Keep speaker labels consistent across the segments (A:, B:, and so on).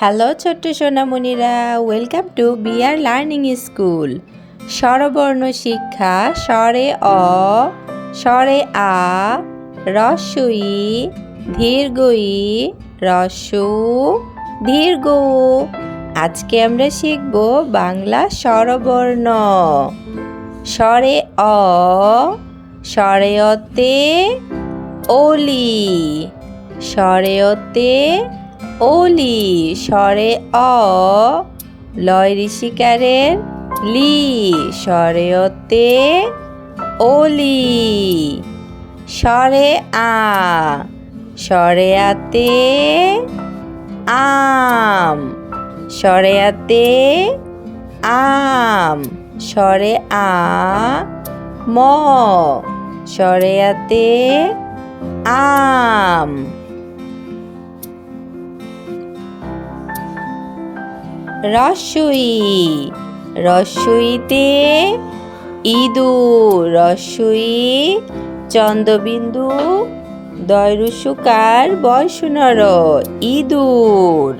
A: Hello ছোট্ট সোনামণিরা welcome to BR learning school স্বরবর্ণ শিক্ষা, স্বরে অ, স্বরে আ রস্বই দীর্ঘই রস্যু দীর্ঘ আজকে আমরা শিখব বাংলা স্বরবর্ণ। স্বরে অ, স্বরে অতে, ওলি। স্বরে অতে ওলি স্বরে অ, লয় ঋষিকারের লি স্বরে অতে ওলি। স্বরে আ, স্বরে আতে আম। স্বরে আতে আম। স্বরে আ, ম। স্বরে আতে আম। রস্যই রস্যইতে ইঁদুর রস্যই চন্দ্রবিন্দু দয়রুসুকার বয়সুনর, ইঁদুর।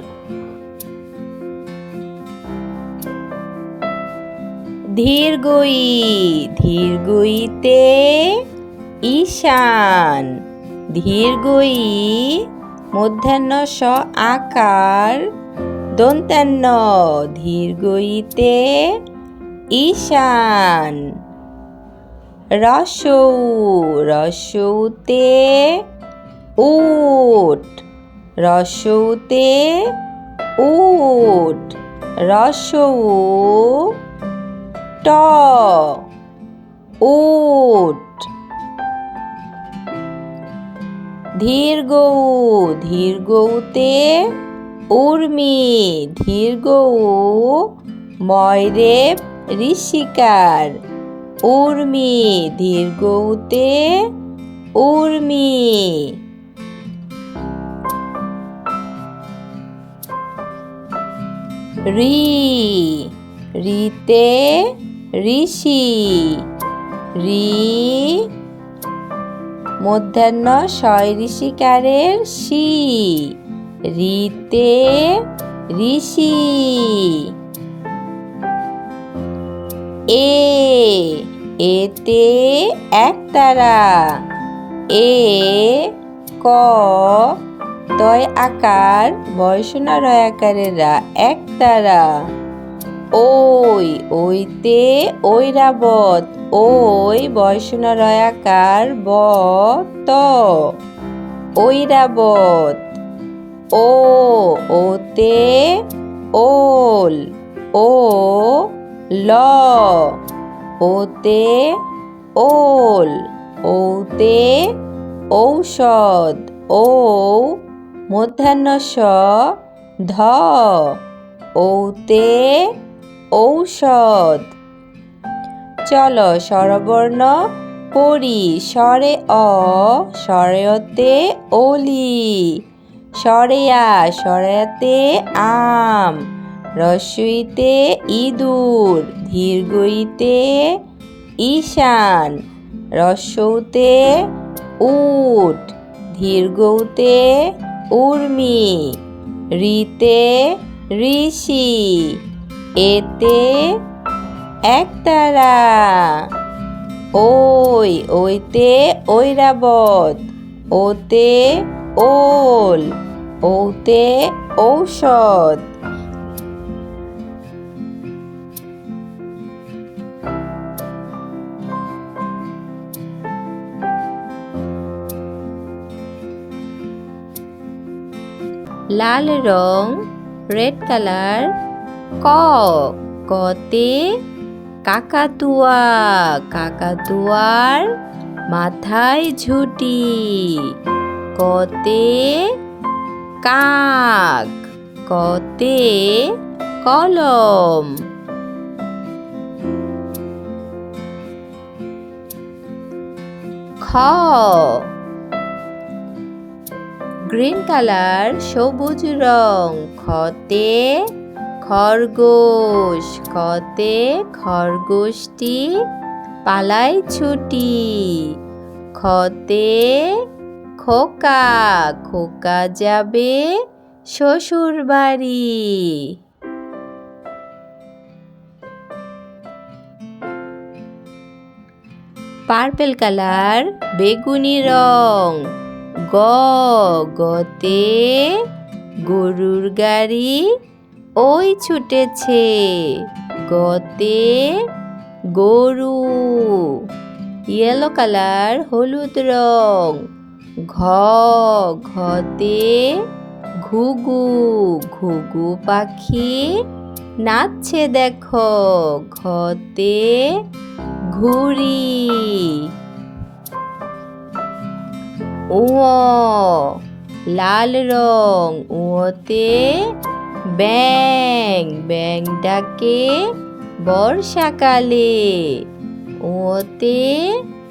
A: ধীরগই, ধীরগইতে ঈশান, ধীরগই মধ্যাহ্ন স আকার দন্তান্ন ধীরগইতে ঈশান। রসৌ রসৌতে উট রসৌতে উট রসৌ ট উট। ধীরগৌ ধীরগৌতে উর্মি ধীরগৌ ময়রেব ঋষিকার। উর্মি দীর্ঘতে উর্মি। রি, রিতে ঋষি। রি, মধ্যাহ্ন ছয় ঋষিকারের শি। রিতে ঋষি। এ, এতে একতারা। এ, ক, তয় আকার বয়সনা রয় আকারেরা একতারা। ওই, ওইতে ঐরাবত, ওই বয়সনা রয় আকার ব, ত। ঐরাবত ও, ওতে ওল, ও, ল, ওতে ওল, ওতে ঔষধ ও মধ্যাহ্ন স ধ, ওতে ঔষধ। চলো স্বরবর্ণ পড়ি, স্বরে অ স্বরেয়তে ওলি। স্বরেয়া স্বরেয়াতে আম রস্যইতে ইঁদুর দীর্ঘইতে ঈশান রস্যৌতে উট দীর্ঘৌতে উর্মি, রিতে ঋষি, এতে একতারা, ওই, ওইতে ঐরাবত, ওতে ওল ওতে ঔষধ। লাল রং রেড কালার ক কতে কাকাতুয়া কাকাতুয়ার মাথায় ঝুটি। কতে কাক কতে কলম। খ, গ্রিন কালার, সবুজ রং। খতে খরগোশ, খতে খরগোশটি পালাই ছুটি। খতে খোকা খোকা যাবে শ্বশুর বাড়ি। পার্পেল কালার, বেগুনি রং, গ, গতে গরুর গাড়ি, ওই ছুটেছে, গতে গরু। ইয়েলো কালার, হলুদ রং ঘ, ঘতে ঘুঘু ঘুঘু পাখি নাচছে দেখো, ঘতে ঘুড়ি। ও লাল রং ওতে ব্যাং ব্যাং ডাকে বর্ষাকালে ওতে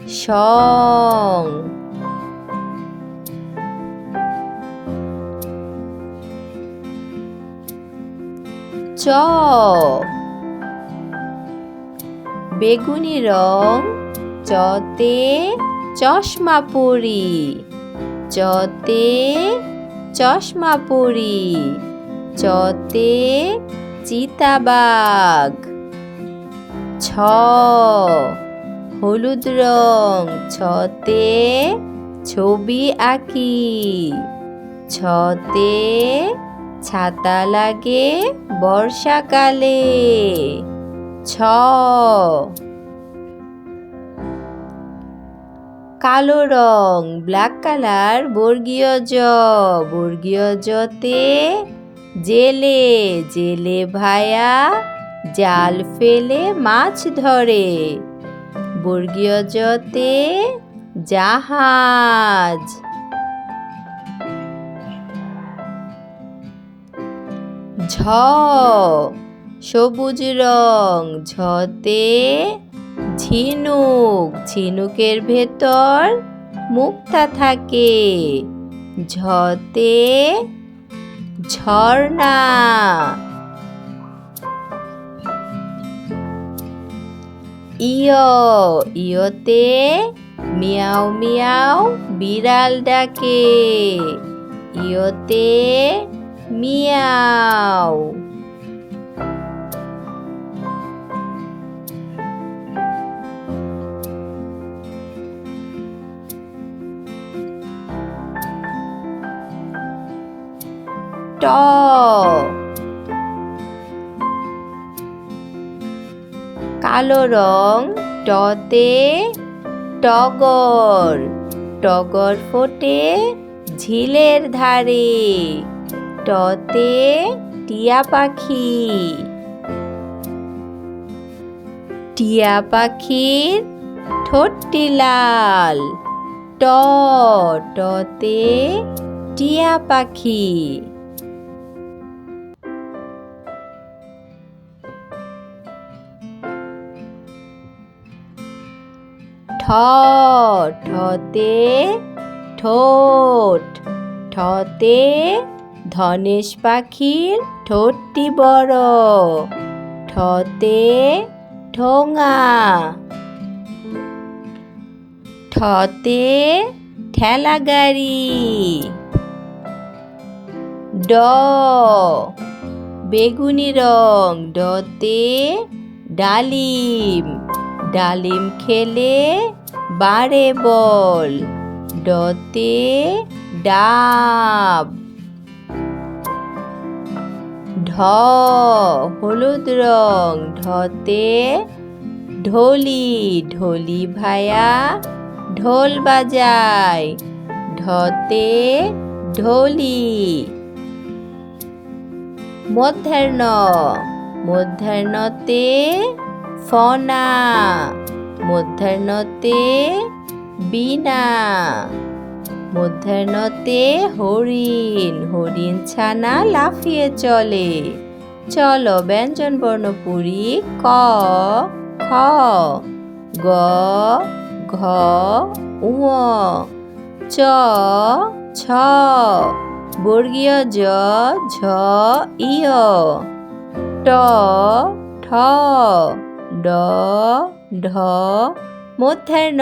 A: সং। বেগুনি রং চতে চশমা পরি চতে চশমা পরি চতে চিতাবাঘ ছ, হলুদ রং, ছতে ছবি আঁকি, ছতে ছাতা লাগে বর্ষাকালে। ছ। কালো রং, ব্ল্যাক কালার, বর্গীয় জ। বর্গীয় জতে জেলে জেলে ভায়া, জাল ফেলে মাছ ধরে। বর্গীয় জতে জাহাজ। ঝ সবুজ রং, ঝতে ঝিনুক, ঝিনুকের ভেতর মুক্তা থাকে। ঝতে ঝর্ণা। ইয় ইয়তে মিয়াও মিয়াও বিড়াল ডাকে। ইয়তে মিয়াও ট কালো রং টতে টগর। টগর ফোটে ঝিলের ধারে। টতে টিয়া পাখি। টিয়া পাখির ঠোঁটটি লাল। ট টতে টিয়া পাখি। ঠ ঠতে ঠোঁট ঠতে ধনেশ পাখির ঠোঁটটি বড় ঠতে ঠোঙা। ঠতে ঠেলা গাড়ি। ড, বেগুনি রং। ডতে ডালিম। ডালিম খেলে বাড়ে বল। ডতে ডাব। ঢ, হলুদ রং, ঢতে ঢোলি ঢোলি ভায়া, ঢোল বাজায়, ঢতে ঢোলি। মধ্যাহ্ন, মধ্যাহ্নতে ফনা, মধ্যাহ্নতে বিনা। মধ্যাহ্নতে হরিণ হরিণ ছানা লাফিয়ে চলে। চলো ব্যঞ্জন বর্ণ ক, খ, গ, ঘ, উ চ, ছ, বর্গীয় জ, ঝ ইয় ট, ঠ, ড, ঢ মধ্যাহ্ন